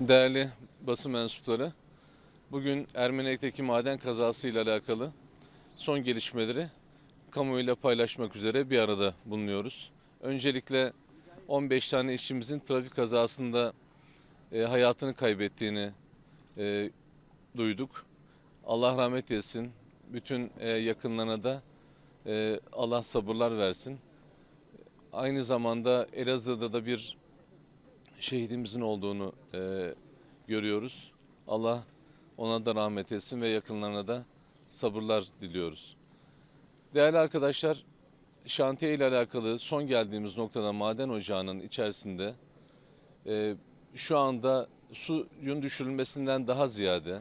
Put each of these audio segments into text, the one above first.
Değerli basın mensupları, bugün Ermenek'teki maden kazası ile alakalı son gelişmeleri kamuoyuyla paylaşmak üzere bir arada bulunuyoruz. Öncelikle 15 tane işçimizin trafik kazasında e, hayatını kaybettiğini e, duyduk. Allah rahmet etsin. Bütün e, yakınlarına da e, Allah sabırlar versin. Aynı zamanda Elazığ'da da bir şehidimizin olduğunu e, görüyoruz. Allah ona da rahmet etsin ve yakınlarına da sabırlar diliyoruz. Değerli arkadaşlar, şantiye ile alakalı son geldiğimiz noktada maden ocağının içerisinde e, şu anda suyun düşürülmesinden daha ziyade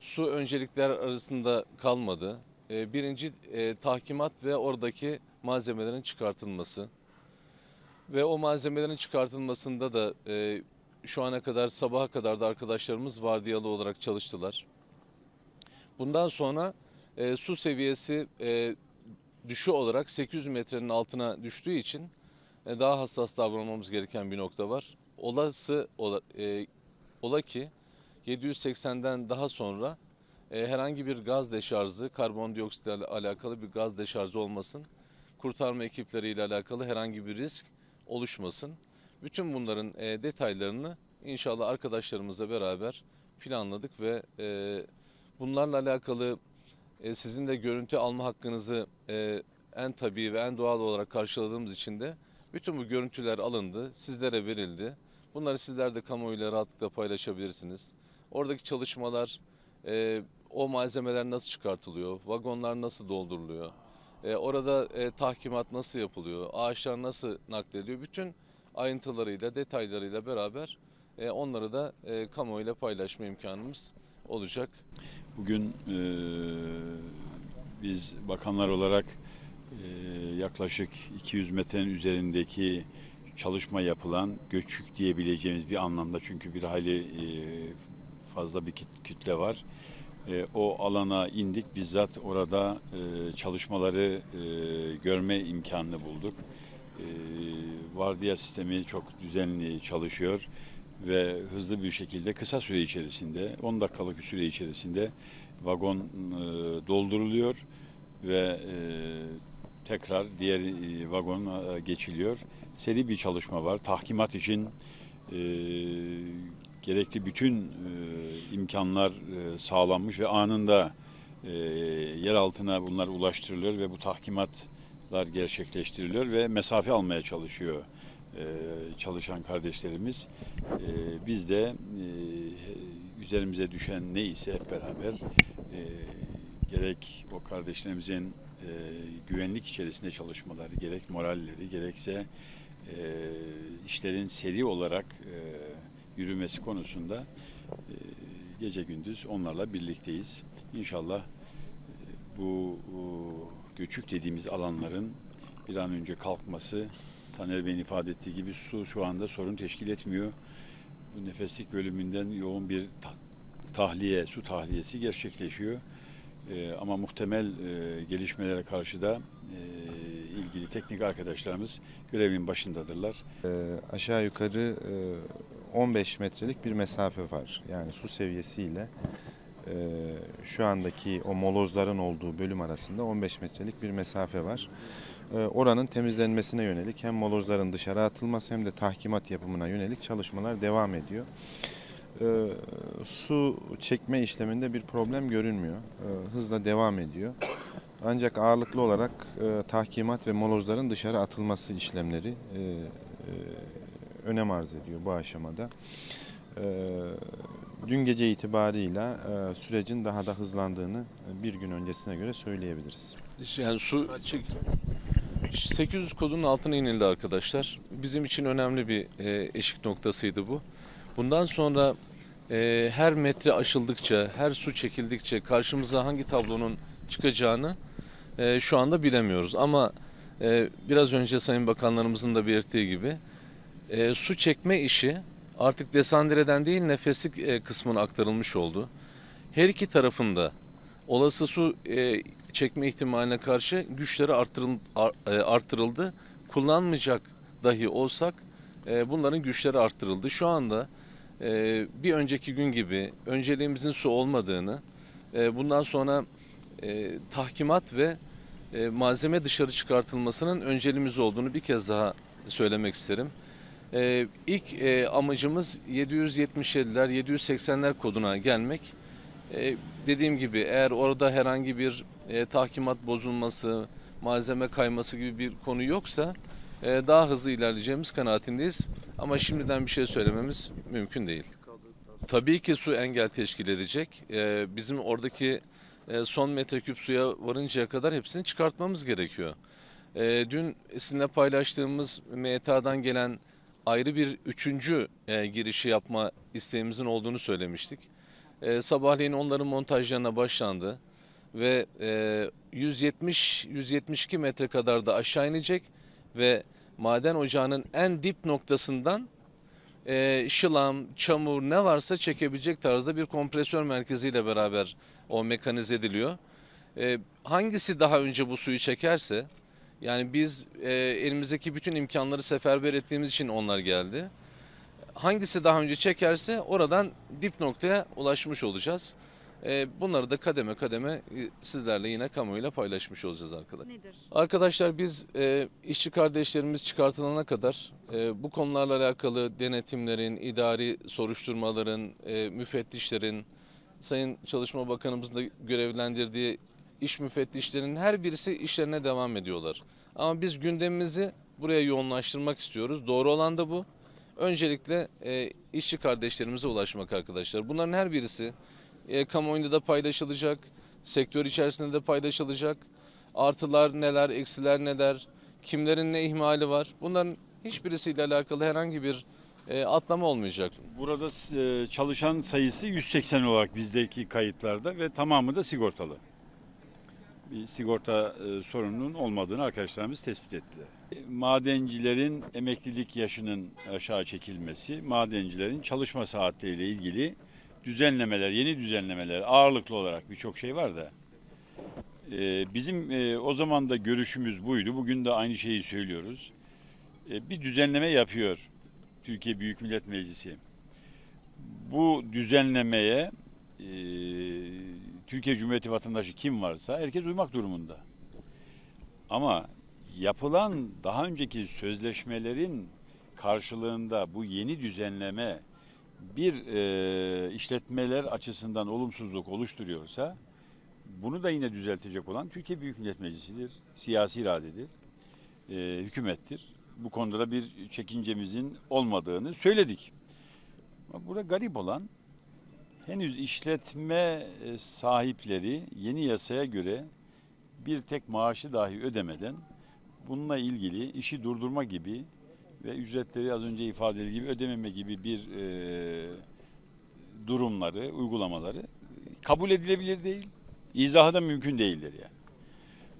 su öncelikler arasında kalmadı. E, birinci e, tahkimat ve oradaki malzemelerin çıkartılması ve o malzemelerin çıkartılmasında da e, şu ana kadar sabaha kadar da arkadaşlarımız vardiyalı olarak çalıştılar. Bundan sonra e, su seviyesi e, düşü olarak 800 metrenin altına düştüğü için e, daha hassas davranmamız gereken bir nokta var. Olası ola, e, ola ki 780'den daha sonra e, herhangi bir gaz deşarjı, karbondioksit ile alakalı bir gaz deşarjı olmasın. Kurtarma ekipleriyle alakalı herhangi bir risk oluşmasın. Bütün bunların e, detaylarını inşallah arkadaşlarımızla beraber planladık ve e, bunlarla alakalı e, sizin de görüntü alma hakkınızı e, en tabii ve en doğal olarak karşıladığımız için de bütün bu görüntüler alındı, sizlere verildi. Bunları sizler de kamuoyuyla rahatlıkla paylaşabilirsiniz. Oradaki çalışmalar, e, o malzemeler nasıl çıkartılıyor, vagonlar nasıl dolduruluyor, e, orada e, tahkimat nasıl yapılıyor, ağaçlar nasıl naklediliyor, bütün ayrıntılarıyla, detaylarıyla beraber e, onları da e, kamuoyuyla paylaşma imkanımız olacak. Bugün e, biz bakanlar olarak e, yaklaşık 200 metrenin üzerindeki çalışma yapılan göçük diyebileceğimiz bir anlamda çünkü bir hayli e, fazla bir kit- kütle var. E, o alana indik bizzat orada e, çalışmaları e, görme imkanını bulduk. E, vardiya sistemi çok düzenli çalışıyor ve hızlı bir şekilde kısa süre içerisinde 10 dakikalık bir süre içerisinde vagon e, dolduruluyor ve e, tekrar diğer e, vagona geçiliyor. Seri bir çalışma var. Tahkimat için e, gerekli bütün e, imkanlar e, sağlanmış ve anında e, yer altına bunlar ulaştırılıyor ve bu tahkimatlar gerçekleştiriliyor ve mesafe almaya çalışıyor e, çalışan kardeşlerimiz. E, biz de üzerimize düşen neyse hep beraber gerek o kardeşlerimizin güvenlik içerisinde çalışmaları, gerek moralleri, gerekse işlerin seri olarak e, yürümesi konusunda e, gece gündüz onlarla birlikteyiz. İnşallah e, bu, göçük dediğimiz alanların bir an önce kalkması, Taner Bey'in ifade ettiği gibi su şu anda sorun teşkil etmiyor. Bu nefeslik bölümünden yoğun bir ta- tahliye, su tahliyesi gerçekleşiyor. E, ama muhtemel e, gelişmelere karşı da e, ilgili teknik arkadaşlarımız görevin başındadırlar. Ee, aşağı yukarı e, 15 metrelik bir mesafe var. Yani su seviyesiyle e, şu andaki o molozların olduğu bölüm arasında 15 metrelik bir mesafe var. E, Oranın temizlenmesine yönelik hem molozların dışarı atılması hem de tahkimat yapımına yönelik çalışmalar devam ediyor. E, Su çekme işleminde bir problem görünmüyor. E, Hızla devam ediyor. Ancak ağırlıklı olarak e, tahkimat ve molozların dışarı atılması işlemleri e, e, önem arz ediyor bu aşamada. E, dün gece itibarıyla e, sürecin daha da hızlandığını e, bir gün öncesine göre söyleyebiliriz. Yani su çek... 800 kodunun altına inildi arkadaşlar. Bizim için önemli bir e, eşik noktasıydı bu. Bundan sonra her metre aşıldıkça, her su çekildikçe karşımıza hangi tablonun çıkacağını şu anda bilemiyoruz. Ama biraz önce Sayın Bakanlarımızın da belirttiği gibi e, su çekme işi artık desandireden değil nefeslik e, kısmına aktarılmış oldu. Her iki tarafında olası su e, çekme ihtimaline karşı güçleri artırıl, ar- e, artırıldı. Kullanmayacak dahi olsak e, bunların güçleri arttırıldı. Şu anda e, bir önceki gün gibi önceliğimizin su olmadığını, e, bundan sonra e, tahkimat ve e, malzeme dışarı çıkartılmasının önceliğimiz olduğunu bir kez daha söylemek isterim. E, ilk e, amacımız 777'ler, 780'ler koduna gelmek. E, dediğim gibi eğer orada herhangi bir e, tahkimat bozulması, malzeme kayması gibi bir konu yoksa e, daha hızlı ilerleyeceğimiz kanaatindeyiz. Ama şimdiden bir şey söylememiz mümkün değil. Tabii ki su engel teşkil edecek. E, bizim oradaki e, son metreküp suya varıncaya kadar hepsini çıkartmamız gerekiyor. E, dün sizinle paylaştığımız MTA'dan gelen ayrı bir üçüncü e, girişi yapma isteğimizin olduğunu söylemiştik. E, sabahleyin onların montajlarına başlandı ve e, 170-172 metre kadar da aşağı inecek ve maden ocağının en dip noktasından e, şılam, çamur ne varsa çekebilecek tarzda bir kompresör merkeziyle beraber o mekanize ediliyor. E, hangisi daha önce bu suyu çekerse yani biz e, elimizdeki bütün imkanları seferber ettiğimiz için onlar geldi. Hangisi daha önce çekerse oradan dip noktaya ulaşmış olacağız. E, bunları da kademe kademe e, sizlerle yine kamuoyuyla paylaşmış olacağız arkadaşlar. Nedir? Arkadaşlar biz e, işçi kardeşlerimiz çıkartılana kadar e, bu konularla alakalı denetimlerin, idari soruşturmaların, e, müfettişlerin, Sayın Çalışma Bakanımızın da görevlendirdiği iş müfettişlerinin her birisi işlerine devam ediyorlar. Ama biz gündemimizi buraya yoğunlaştırmak istiyoruz. Doğru olan da bu. Öncelikle e, işçi kardeşlerimize ulaşmak arkadaşlar. Bunların her birisi e, kamuoyunda da paylaşılacak, sektör içerisinde de paylaşılacak. Artılar neler, eksiler neler, kimlerin ne ihmali var. Bunların hiçbirisiyle alakalı herhangi bir e, atlama olmayacak. Burada e, çalışan sayısı 180 olarak bizdeki kayıtlarda ve tamamı da sigortalı. Bir sigorta e, sorununun olmadığını arkadaşlarımız tespit ettiler. E, Madencilerin emeklilik yaşının aşağı çekilmesi, madencilerin çalışma saatleriyle ilgili düzenlemeler, yeni düzenlemeler ağırlıklı olarak birçok şey var da e, bizim o zaman da görüşümüz buydu. Bugün de aynı şeyi söylüyoruz. Bir düzenleme yapıyor Türkiye Büyük Millet Meclisi. Bu düzenlemeye Türkiye Cumhuriyeti vatandaşı kim varsa herkes uymak durumunda. Ama yapılan daha önceki sözleşmelerin karşılığında bu yeni düzenleme bir e, işletmeler açısından olumsuzluk oluşturuyorsa bunu da yine düzeltecek olan Türkiye Büyük Millet Meclisi'dir, siyasi iradedir, e, hükümettir. Bu konuda da bir çekincemizin olmadığını söyledik. Burada garip olan henüz işletme e, sahipleri yeni yasaya göre bir tek maaşı dahi ödemeden bununla ilgili işi durdurma gibi ve ücretleri az önce ifade edildiği gibi ödememe gibi bir e, durumları, uygulamaları kabul edilebilir değil. İzahı da mümkün değildir yani.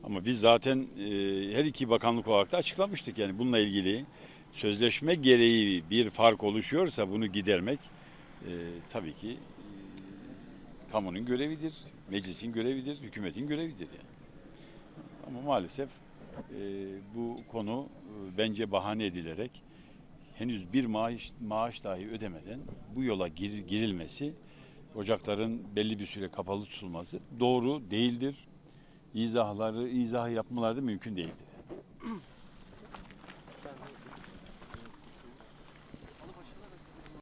Ama biz zaten e, her iki bakanlık olarak da açıklamıştık yani bununla ilgili sözleşme gereği bir fark oluşuyorsa bunu gidermek e, tabii ki kamunun görevidir, meclisin görevidir, hükümetin görevidir yani. Ama maalesef e, bu konu e, bence bahane edilerek henüz bir maaş maaş dahi ödemeden bu yola gir- girilmesi, ocakların belli bir süre kapalı tutulması doğru değildir. İzahları, izah yapmaları da mümkün değildir.